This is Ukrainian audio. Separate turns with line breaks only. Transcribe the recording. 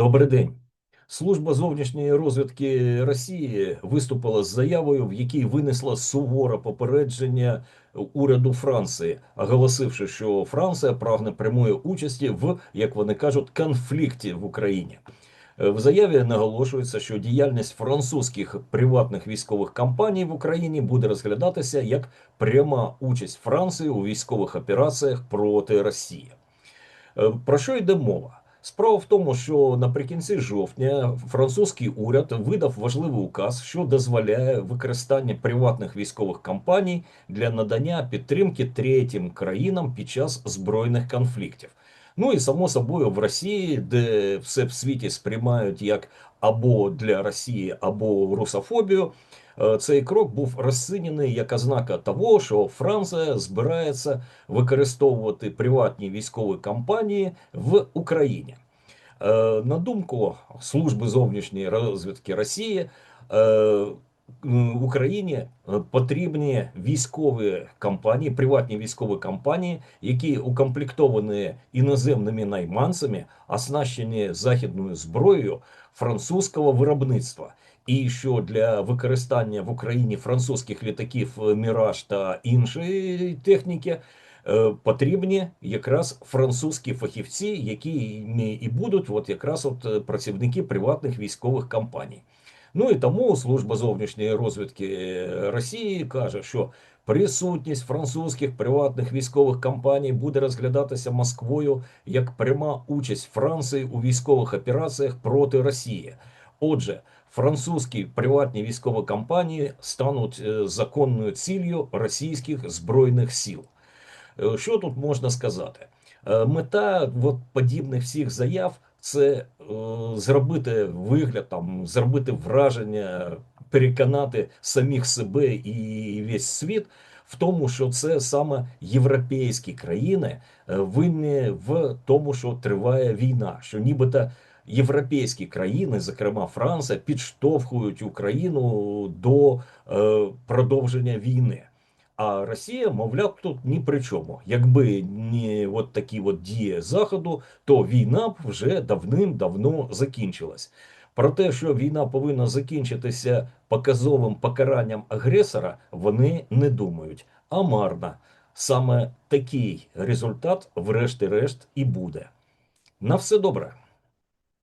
Добрий день. Служба зовнішньої розвідки Росії виступила з заявою, в якій винесла суворе попередження уряду Франції, оголосивши, що Франція прагне прямої участі в, як вони кажуть, конфлікті в Україні. В заяві наголошується, що діяльність французьких приватних військових компаній в Україні буде розглядатися як пряма участь Франції у військових операціях проти Росії. Е, Про що йде мова? Справа в тому, що наприкінці жовтня французький уряд видав важливий указ, що дозволяє використання приватних військових компаній для надання підтримки третім країнам під час збройних конфліктів. Ну і само собою в Росії, де все в світі сприймають як або для Росії, або русофобію. Е, Цей крок був розцінений як ознака того, що Франція збирається використовувати приватні військові компанії в Україні. Е, На думку служби зовнішньої розвідки Росії, е, Україні е, потрібні військові компанії, приватні військові компанії, які укомплектовані іноземними найманцями, оснащені західною зброєю французького виробництва. І що для використання в Україні французьких літаків е, Міраж та іншої техніки е, потрібні якраз французькі фахівці, які і будуть от якраз от працівники приватних військових компаній. Ну і тому служба зовнішньої розвідки е, Росії каже, що присутність французьких приватних військових компаній буде розглядатися Москвою як пряма участь Франції у військових операціях проти Росії. Отже, французькі приватні військові компанії стануть е, законною ціллю російських збройних сил. Е, Що тут можна сказати? Мета от, подібних всіх заяв це е, зробити вигляд, там, зробити враження, переконати самих себе і весь світ в тому, що це саме європейські країни е, винні в тому, що триває війна, що нібито європейські країни, зокрема Франція, підштовхують Україну до е, продовження війни. А Росія, мовляв, тут ні при чому. Якби не от такі от дії Заходу, то війна б вже давним-давно закінчилась. Про те, що війна повинна закінчитися показовим покаранням агресора, вони не думають. А марно. Саме такий результат, врешті-решт, і буде. На все добре.